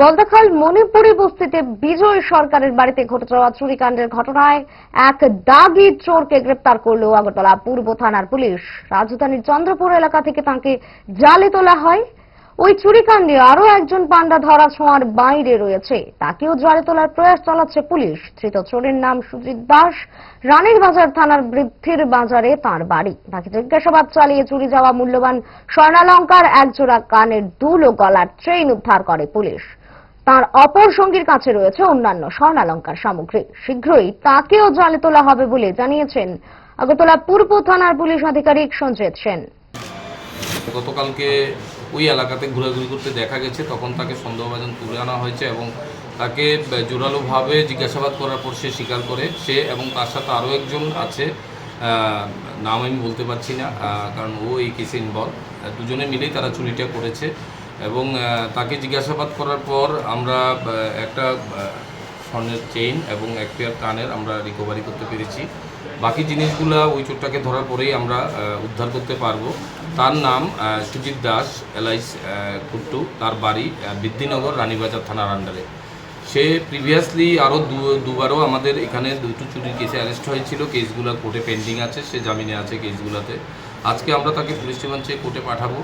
বলদাখাল মণিপুরি বস্তিতে বিজয় সরকারের বাড়িতে ঘটে যাওয়া চুরিকাণ্ডের ঘটনায় এক দাগি চোরকে গ্রেপ্তার করল আগরতলা পূর্ব থানার পুলিশ। রাজধানীর চন্দ্রপুর এলাকা থেকে তাঁকে জালে তোলা হয়। ওই চুরিকাণ্ডে আরও একজন পান্ডা ধরা ছোঁয়ার বাইরে রয়েছে। তাকেও জালে তোলার প্রয়াস চালাচ্ছে পুলিশ। ধৃত চোরের নাম সুজিত দাস। রানীর বাজার থানার বৃদ্ধির বাজারে তার বাড়ি। তাকে জিজ্ঞাসাবাদ চালিয়ে চুরি যাওয়া মূল্যবান স্বর্ণালঙ্কার একজোড়া কানের দুল ও গলার ট্রেন উদ্ধার করে পুলিশ। তার অপর সঙ্গীর কাছে রয়েছে অন্যান্য স্বর্ণালঙ্কার সামগ্রী। শীঘ্রই তাকেও জালে তোলা হবে বলে জানিয়েছেন আগরতলা পূর্ব থানার পুলিশ আধিকারিক সঞ্জিত সেন। গতকালকে ওই এলাকাতে ঘোরাঘুরি করতে দেখা গেছে, তখন তাকে সন্দেহভাজন তুলে আনা হয়েছে এবং তাকে জোরালোভাবে জিজ্ঞাসাবাদ করার পর সে স্বীকার করে। সে এবং তার সাথে আরও একজন আছে নাম আমি বলতে পারছি না কারণ ও এই কেসে ইনভলভ দুজনে মিলেই তারা চুরিটা করেছে এবং তাকে জিজ্ঞাসাবাদ করার পর আমরা একটা স্বর্ণের চেইন এবং এক পেয়ার কানের আমরা রিকভারি করতে পেরেছি। বাকি জিনিসগুলো ওই চোরটাকে ধরার পরেই আমরা উদ্ধার করতে পারব। তার নাম সুজিত দাস এলআইস কুট্টু। তার বাড়ি আহ, বৃদ্ধিনগর রানীবাজার থানার আন্ডারে সে প্রিভিয়াসলি আরও দুবারও আমাদের এখানে দুটো চুরির কেসে অ্যারেস্ট হয়েছিল। কেসগুলো কোর্টে পেন্ডিং আছে সে জামিনে আছে কেসগুলোতে আজকে আমরা তাকে পুলিশ রিমান্ড চেয়ে কোর্টে পাঠাবো।